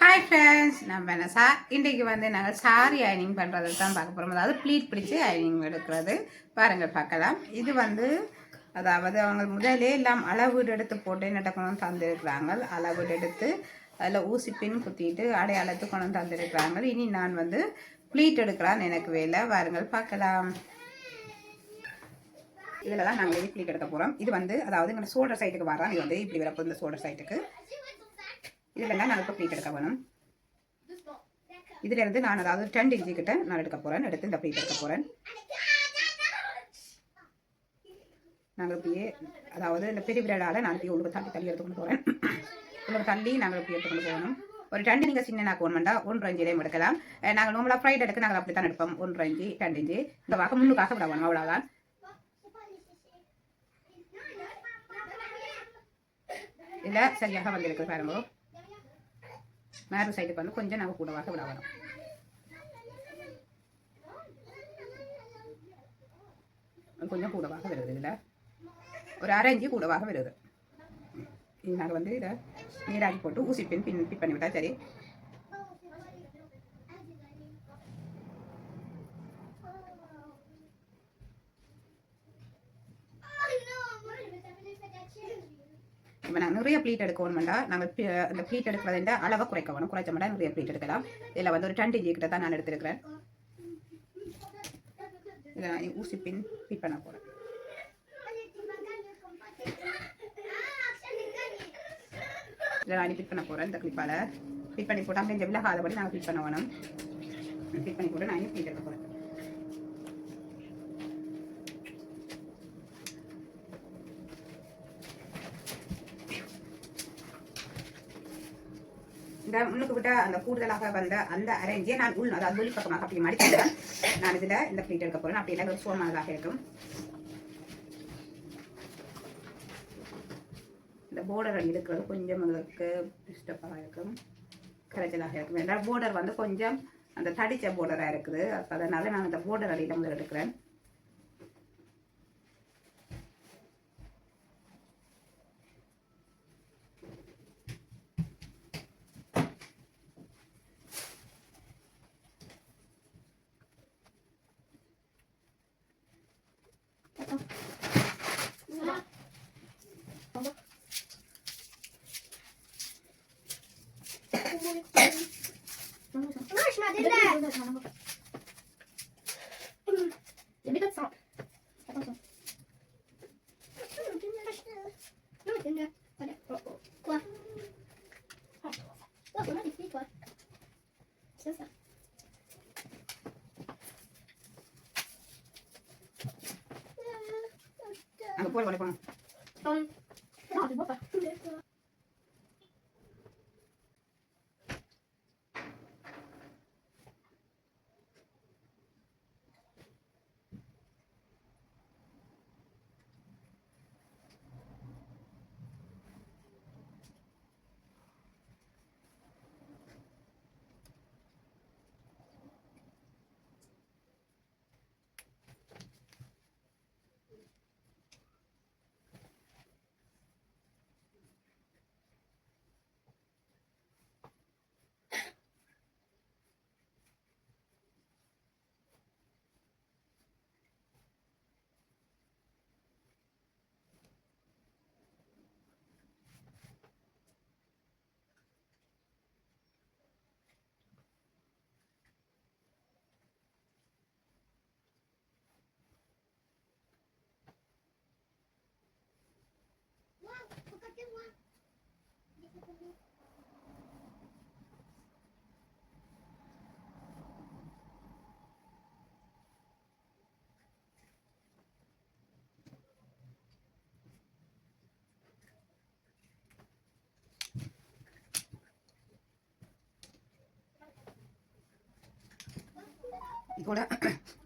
Hi friends நம்ம என்ன சா இன்றைக்கு வந்து நாங்கள் சாரி அயனிங் பண்ணுறது தான் பார்க்க போகிறோம் அதாவது ப்ளீட் பிடிச்சி அயனிங் எடுக்கிறது. பாருங்கள் பார்க்கலாம். இது வந்து அதாவது அவங்க முதலே எல்லாம் அளவீடு எடுத்து போட்டு நடக்கணும் தந்துருக்கிறாங்க. அளவீடு எடுத்து அதில் ஊசி பின் குத்திட்டு அடையாளத்து கொண்டு வந்து இனி நான் வந்து ப்ளீட் எடுக்கிறான் எனக்கு வேலை. வாருங்கள் பார்க்கலாம். இதில் தான் நாங்கள் இது ப்ளீட் எடுக்க போகிறோம் இது வந்து அதாவது எங்களோட சோல்டர் சைட்டுக்கு வரோம் இது வந்து இப்படி வரப்போ இந்த சோல்டர் சைட்டுக்கு இதில் நாங்கள் இப்போ ப்ளீட் எடுக்க வேணும் இதுல இருந்து நான் அதாவது டென் இன்ச்சு கிட்ட நான் எடுக்க போகிறேன் எடுத்து இந்த ப்ளீட் எடுக்க போகிறேன் நாங்கள் இப்படியே அதாவது இந்த பெரிய விரலால் நான் இப்படி உங்களுக்கு தள்ளி தள்ளி எடுத்துக்கொண்டு போகிறேன் உங்களுக்கு தள்ளி நாங்கள் இப்படி எடுத்துக்கொண்டு போகணும். ஒரு ரெண்டு நீங்கள் சின்ன நாக்கு ஒன்றுண்டா ஒன்று இஞ்சிலையும் எடுக்கலாம். நாங்கள் நார்மலாக ஃப்ரைட் எடுக்க நாங்கள் அப்படி தான் எடுப்போம். ஒன்று இஞ்சி ரெண்டு இஞ்சி இந்த வாக்க முன்னுக்காக விட வேணும் அவ்வளோதான் இதில் சரியாக வந்திருக்கு பாருங்க. மேரு சைடு வந்து கொஞ்சம் நாங்கள் கூடவாக விட வரோம். கொஞ்சம் கூடவாக வருது இதில் ஒரு அரை இஞ்சி கூடவாக வருது இதனால் நாங்கள் வந்து இதை நீராக்கி போட்டு ஊசி பின் பின் பிட் பண்ணிவிட்டா சரி. இப்போ நாங்கள் நிறைய ப்ளீட் எடுக்கணும்டா. நாங்கள் அந்த ப்ளீட் எடுக்கிறத அளவை குறைக்க வேணும். குறைச்ச நிறைய ப்ளீட் எடுக்கலாம். இதில் வந்து ஒரு டென் இஞ்சி கிட்ட தான் நான் எடுத்துருக்கிறேன். இதில் நான் ஊசி பின் ஃபிட் பண்ண போகிறேன் இதில் நான் ஃபிட் பண்ண போகிறேன் இந்த கிளிப்பால் ஃபிட் பண்ணி போட்டால் இந்த விலகாதபடி நாங்கள் ஃபிட் பண்ண வேணும். ஃபிட் பண்ணி போட்டு நான் ப்ளீட் எடுக்க போகிறேன் இந்த முன்னுக்கு விட்ட அந்த கூடுதலாக வந்த அந்த அரேஞ்சே நான் உள் அதாவது வெளி பக்கமாக அப்படி மடிச்சிட்டேன் நான் இதில் இந்த பிளேட் எடுக்க போகிறேன் அப்படி இல்லை சோமானதாக இருக்கும். இந்த போர்டர் இருக்கிறது கொஞ்சம் உங்களுக்கு டிஸ்டர்பாக இருக்கும். கரைச்சலாக இருக்கும். ஏன்னா போர்டர் வந்து கொஞ்சம் அந்த தடித்த போர்டராக இருக்குது. அப்ப அதனால நான் இந்த போர்டர் அடியில் முதல் எடுக்கிறேன். 拿过来，拿过来，拿过来！嗯，也没个扫，拿过来，嗯，今天是，嗯，今天快点，关，快点，我喊你快点关，先生。啊，不关不关，关。咚。y con la